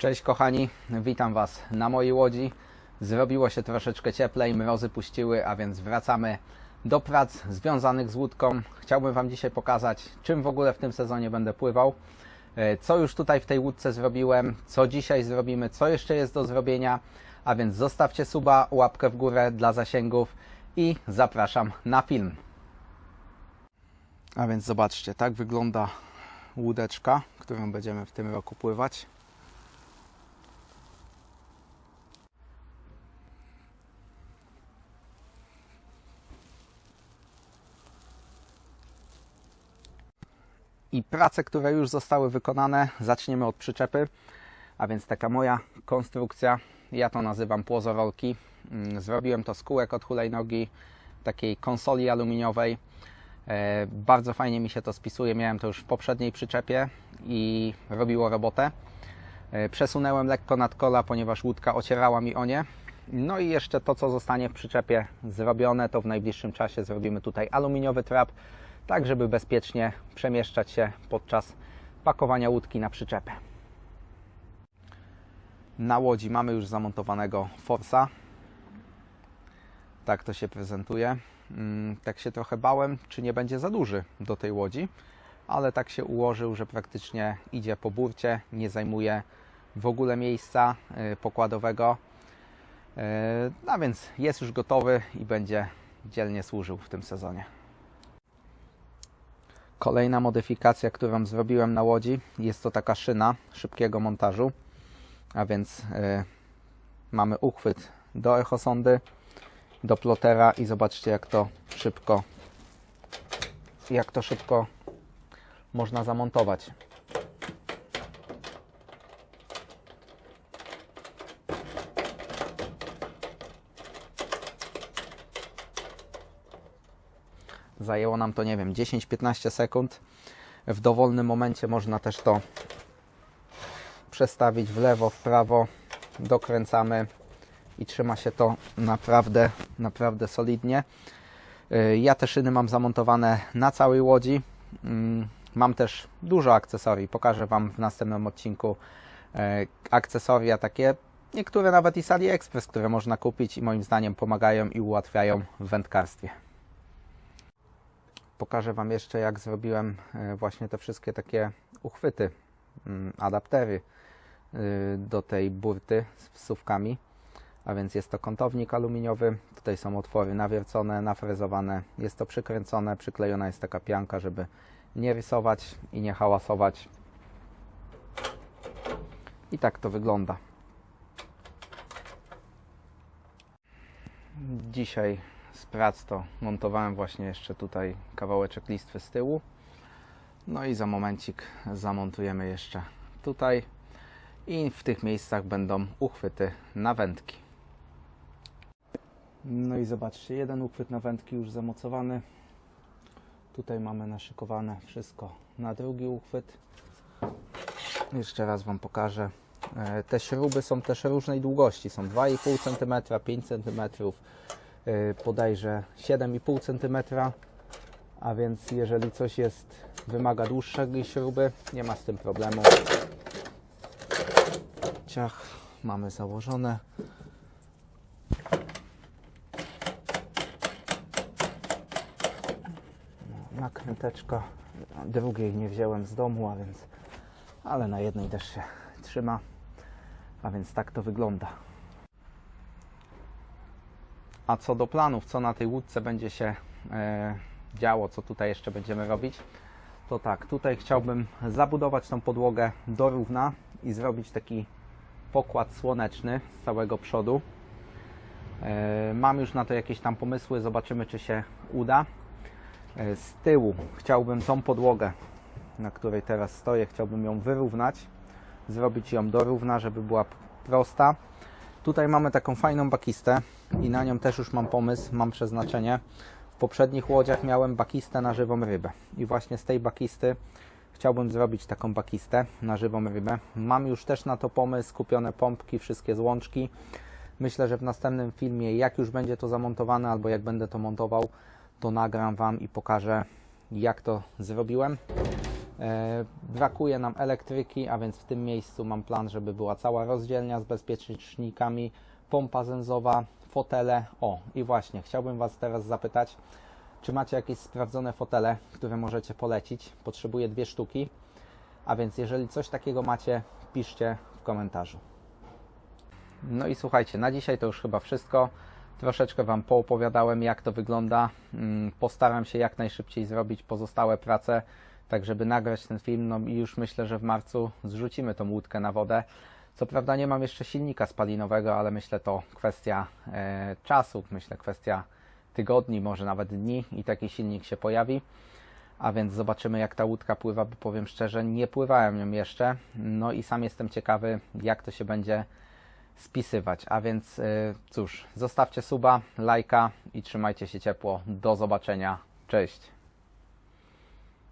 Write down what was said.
Cześć kochani, witam Was na mojej łodzi. Zrobiło się troszeczkę cieplej, mrozy puściły, a więc wracamy do prac związanych z łódką. Chciałbym Wam dzisiaj pokazać, czym w ogóle w tym sezonie będę pływał, e, co już tutaj w tej łódce zrobiłem, co dzisiaj zrobimy, co jeszcze jest do zrobienia. A więc zostawcie suba, łapkę w górę dla zasięgów i zapraszam na film. A więc zobaczcie, tak wygląda łódeczka, którą będziemy w tym roku pływać. I prace, które już zostały wykonane, zaczniemy od przyczepy. A więc taka moja konstrukcja, ja to nazywam płozorolki. Mm, Zrobiłem to z kółek od hulajnogi, takiej konsoli aluminiowej. E, Bardzo fajnie mi się to spisuje. Miałem to już w poprzedniej przyczepie i robiło robotę. E, Przesunęłem lekko nad kola, ponieważ łódka ocierała mi o nie. No i jeszcze to, co zostanie w przyczepie zrobione, to w najbliższym czasie zrobimy tutaj aluminiowy trap, tak żeby bezpiecznie przemieszczać się podczas pakowania łódki na przyczepę. Na łodzi mamy już zamontowanego Forsa. Tak to się prezentuje. Mm, Tak się trochę bałem, czy nie będzie za duży do tej łodzi, ale tak się ułożył, że praktycznie idzie po burcie, nie zajmuje w ogóle miejsca y, pokładowego. Y, A więc jest już gotowy i będzie dzielnie służył w tym sezonie. Kolejna modyfikacja, którą zrobiłem na łodzi, jest to taka szyna szybkiego montażu. A więc y, mamy uchwyt do echosondy, do plotera i zobaczcie jak to szybko jak to szybko można zamontować. Zajęło nam to, nie wiem, 10-15 sekund. W dowolnym momencie można też to przestawić w lewo, w prawo, dokręcamy i trzyma się to naprawdę, naprawdę solidnie. Y, Ja te szyny mam zamontowane na całej łodzi. Mm, Mam też dużo akcesorii. Pokażę Wam w następnym odcinku e, akcesoria takie, niektóre nawet i z AliExpress, które można kupić i moim zdaniem pomagają i ułatwiają w wędkarstwie. Pokażę Wam jeszcze, jak zrobiłem e, właśnie te wszystkie takie uchwyty, mm, adaptery y, do tej burty z wsówkami. A więc jest to kątownik aluminiowy, tutaj są otwory nawiercone, nafrezowane, jest to przykręcone, przyklejona jest taka pianka, żeby nie rysować i nie hałasować. I tak to wygląda. Dzisiaj z prac to montowałem właśnie jeszcze tutaj kawałeczek listwy z tyłu. No i za momencik zamontujemy jeszcze tutaj i w tych miejscach będą uchwyty na wędki. No i zobaczcie, jeden uchwyt na wędki już zamocowany. Tutaj mamy naszykowane wszystko na drugi uchwyt. Jeszcze raz Wam pokażę. E, Te śruby są też różnej długości. Są 2,5 cm, 5 cm, podajże 7,5 cm. A więc jeżeli coś jest, wymaga dłuższej śruby, nie ma z tym problemu. Ciach mamy założone. nakręteczka. Drugiej nie wziąłem z domu, a więc, ale na jednej też się trzyma. A więc tak to wygląda. A co do planów, co na tej łódce będzie się e, działo, co tutaj jeszcze będziemy robić, to tak, tutaj chciałbym zabudować tą podłogę do równa i zrobić taki pokład słoneczny z całego przodu. E, mam już na to jakieś tam pomysły, zobaczymy czy się uda. E, Z tyłu chciałbym tą podłogę, na której teraz stoję, chciałbym ją wyrównać, zrobić ją do równa, żeby była prosta. Tutaj mamy taką fajną bakistę i na nią też już mam pomysł, mam przeznaczenie. W poprzednich łodziach miałem bakistę na żywą rybę i właśnie z tej bakisty chciałbym zrobić taką bakistę na żywą rybę. Mam już też na to pomysł, kupione pompki, wszystkie złączki. Myślę, że w następnym filmie, jak już będzie to zamontowane albo jak będę to montował, to nagram Wam i pokażę, jak to zrobiłem. E, Brakuje nam elektryki, a więc w tym miejscu mam plan, żeby była cała rozdzielnia z bezpiecznikami, pompa zęzowa, fotele. O, i właśnie, chciałbym Was teraz zapytać, czy macie jakieś sprawdzone fotele, które możecie polecić? Potrzebuję dwie sztuki, a więc jeżeli coś takiego macie, piszcie w komentarzu. No i słuchajcie, na dzisiaj to już chyba wszystko. Troszeczkę Wam poopowiadałem, jak to wygląda. Mm, Postaram się jak najszybciej zrobić pozostałe prace, tak żeby nagrać ten film. No i już myślę, że w marcu zrzucimy tą łódkę na wodę. Co prawda nie mam jeszcze silnika spalinowego, ale myślę to kwestia e, czasu, myślę kwestia tygodni, może nawet dni i taki silnik się pojawi. A więc zobaczymy jak ta łódka pływa, bo powiem szczerze, nie pływałem nią jeszcze. No i sam jestem ciekawy, jak to się będzie spisywać. A więc y, cóż, zostawcie suba, lajka i trzymajcie się ciepło. Do zobaczenia. Cześć.